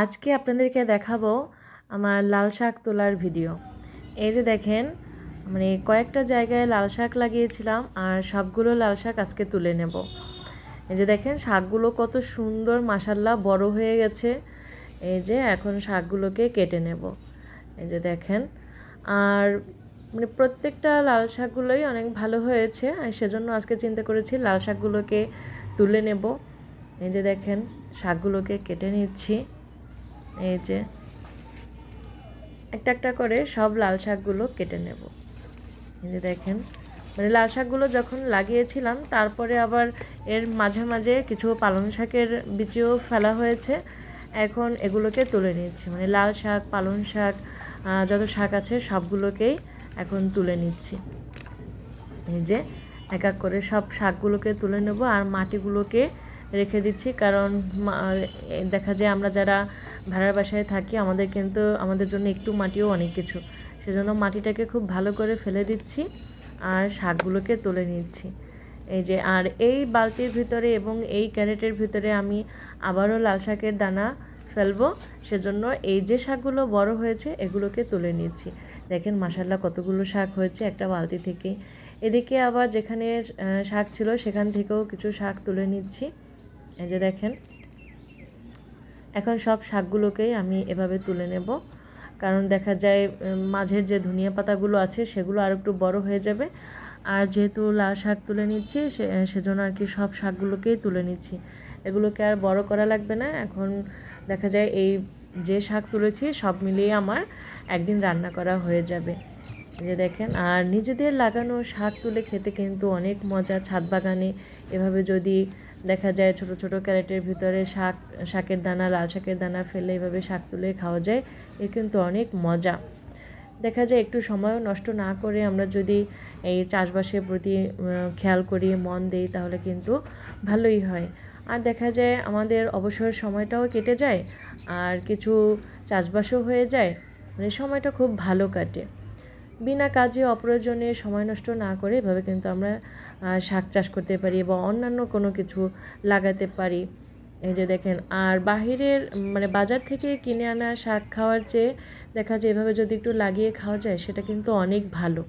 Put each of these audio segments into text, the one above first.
আজকে আপনাদেরকে দেখাবো আমার লাল শাক তোলার ভিডিও। এই যে দেখেন মানে কয়েকটা জায়গায় লাল শাক লাগিয়েছিলাম আর সবগুলো লাল শাক আজকে তুলে নেব। এই যে দেখেন, শাকগুলো কত সুন্দর মাসাল্লাহ বড় হয়ে গেছে। এই যে এখন শাকগুলোকে কেটে নেব। এই যে দেখেন, আর মানে প্রত্যেকটা লাল শাকগুলোই অনেক ভালো হয়েছে সেজন্য আজকে চিন্তা করেছি লাল শাকগুলোকে তুলে নেব। এই যে দেখেন, শাকগুলোকে কেটে নিচ্ছি। এই যে একটা একটা করে সব লাল শাকগুলো কেটে নেব। এই যে দেখেন মানে লাল শাকগুলো যখন লাগিয়েছিলাম, তারপরে আবার এর মাঝে মাঝে কিছু পালং শাকের বিচিও ফেলা হয়েছে। এখন এগুলোকে তুলে নিচ্ছি মানে লাল শাক, পালং শাক যত শাক আছে সবগুলোকেই এখন তুলে নিচ্ছি। এই যে এক এক করে সব শাকগুলোকে তুলে নেব আর মাটিগুলোকে রেখে দিচ্ছি, কারণ দেখা যায় আমরা যারা ভাড়ার বাসায় থাকি, আমাদের কিন্তু, আমাদের জন্য একটু মাটিও অনেক কিছু। সেজন্য মাটিটাকে খুব ভালো করে ফেলে দিচ্ছি আর শাকগুলোকে তুলে নিচ্ছি। এই যে, আর এই বালতির ভিতরে এবং এই ক্যারেটের ভিতরে আমি আবারও লাল শাকের দানা ফেলব। সেজন্য এই যে শাকগুলো বড় হয়েছে, এগুলোকে তুলে নিচ্ছি। দেখেন মাসাল্লা কতগুলো শাক হয়েছে একটা বালতি থেকে। এদিকে আবার যেখানে শাক ছিল, সেখান থেকেও কিছু শাক তুলে নিচ্ছি। এই যে দেখেন এখন সব শাকগুলোকেই আমি এভাবে তুলে নেব। কারণ দেখা যায় মাঝের যে ধনিয়া পাতাগুলো আছে, সেগুলো আর একটু বড় হয়ে যাবে। আর যেহেতু লাল শাক তুলে নিচ্ছি সেজন্য আর কি সব শাকগুলোকেই তুলে নিচ্ছি। এগুলোকে আর বড় করা লাগবে না। এখন দেখা যায়, এই যে শাক তুলেছি, সব মিলিয়ে আমার একদিন রান্না করা হয়ে যাবে। যে দেখেন, আর নিজেদের লাগানো শাক তুলে খেতে কিন্তু অনেক মজা। ছাদ বাগানে এভাবে যদি দেখা যায় ছোট ছোট ক্যারেটের ভিতরে শাক, শাকের দানা, লাল শাকের দানা ফেলে এভাবে শাক তুলে খাওয়া যায়। এর কিন্তু অনেক মজা। দেখা যায় একটু সময়ও নষ্ট না করে আমরা যদি এই চাষবাসের প্রতি খেয়াল করি, মন দিই, তাহলে কিন্তু ভালোই হয়। আর দেখা যায় আমাদের অবসর সময়টাও কেটে যায়, আর কিছু চাষবাসও হয়ে যায়। মানে সময়টা খুব ভালো কাটে। বিনা কাজে অপ্রয়োজনে সময় নষ্ট না করে এভাবে কিন্তু আমরা শাক চাষ করতে পারি বা অন্যান্য কোনো কিছু লাগাতে পারি। এই যে দেখেন, আর বাহিরের মানে বাজার থেকে কিনে আনা শাক খাওয়ার চেয়ে দেখা যায় এভাবে যদি একটু লাগিয়ে খাওয়া যায়, সেটা কিন্তু অনেক ভালো।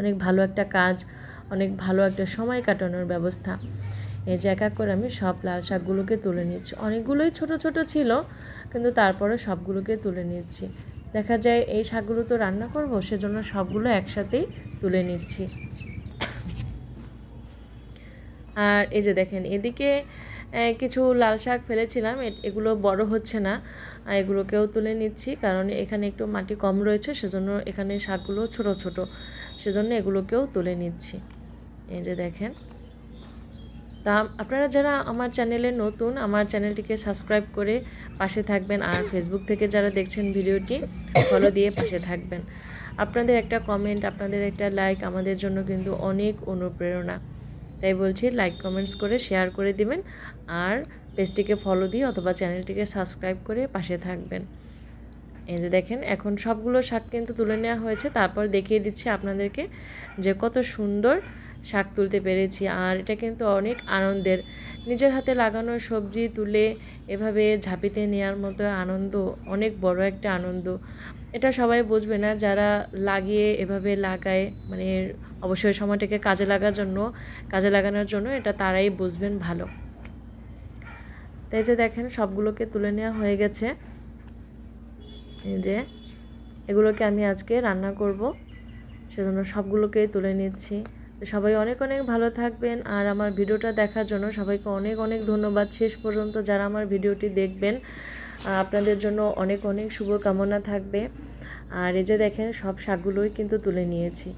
অনেক ভালো একটা কাজ, অনেক ভালো একটা সময় কাটানোর ব্যবস্থা। এই যে এক এক করে আমি সব লাল শাকগুলোকে তুলে নিচ্ছি। অনেকগুলোই ছোট ছোট ছিল, কিন্তু তারপরে সবগুলোকে তুলে নিচ্ছি। দেখা যায় এই শাকগুলো তো রান্না করব, সেজন্য সবগুলো একসাথেই তুলে নিচ্ছি। আর এই যে দেখেন, এদিকে কিছু লাল শাক ফেলেছিলাম এগুলো বড় হচ্ছে না এগুলোকেও তুলে নিচ্ছি, কারণ এখানে একটু মাটি কম রয়েছে, সেজন্য এখানে শাকগুলো ছোট ছোট, সেজন্য এগুলোকেও তুলে নিচ্ছি। এই যে দেখেন তা আপনারা যারা আমার চ্যানেলে নতুন, আমার চ্যানেলটিকে সাবস্ক্রাইব করে পাশে থাকবেন আর ফেসবুক থেকে যারা দেখছেন ভিডিওটি ফলো দিয়ে পাশে থাকবেন। আপনাদের একটা কমেন্ট আপনাদের একটা লাইক আমাদের জন্য কিন্তু অনেক অনুপ্রেরণা। তাই বলছি লাইক কমেন্টস করে শেয়ার করে দিবেন আর পেজটিকে ফলো দিয়ে অথবা চ্যানেলটিকে সাবস্ক্রাইব করে পাশে থাকবেন। এই যে দেখেন, এখন সবগুলো শাক কিন্তু তুলে নেওয়া হয়েছে। তারপর দেখিয়ে দিচ্ছি আপনাদেরকে যে কত সুন্দর শাক তুলতে পেরেছি। আর এটা কিন্তু অনেক আনন্দের। নিজের হাতে লাগানো সবজি তুলে এভাবে ঝাঁপিতে নেওয়ার মতো আনন্দ, অনেক বড় একটা আনন্দ। এটা সবাই বুঝবে না, যারা লাগিয়ে এভাবে লাগায় মানে অবশ্যই সময়টাকে কাজে লাগার জন্য, কাজে লাগানোর জন্য, এটা তারাই বুঝবেন ভালো। তাই যে দেখেন, সবগুলোকে তুলে নেওয়া হয়ে গেছে। যে এগুলোকে আমি আজকে রান্না করব, সেজন্য সবগুলোকেই তুলে নিচ্ছি। সবাই অনেক অনেক ভালো থাকবেন। আর আমার ভিডিওটা দেখার জন্য সবাইকে অনেক অনেক ধন্যবাদ। শেষ পর্যন্ত যারা আমার ভিডিওটি দেখবেন আপনাদের জন্য অনেক অনেক শুভকামনা থাকবে। আর এই যে দেখেন, সব শাকগুলোই কিন্তু তুলে নিয়েছি।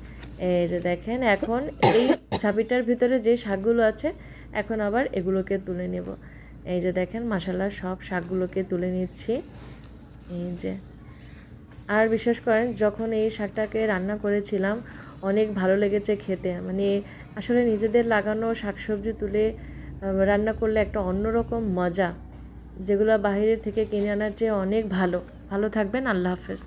এই যে দেখেন, এখন এই ঝাঁপিটার ভিতরে যে শাকগুলো আছে, এখন আবার এগুলোকে তুলে নেব। এই যে দেখেন মশালা সব শাকগুলোকে তুলে নিচ্ছি। এই যে, আর বিশ্বাস করেন যখন এই শাকটাকে রান্না করেছিলাম অনেক ভালো লেগেছে খেতে। মানে আসলে নিজেদের লাগানো শাকসবজি তুলে রান্না করলে একটা অন্যরকম মজা, যেগুলো বাহিরের থেকে কিনে আনার চেয়ে অনেক ভালো। ভালো থাকবেন, আল্লাহ হাফেজ।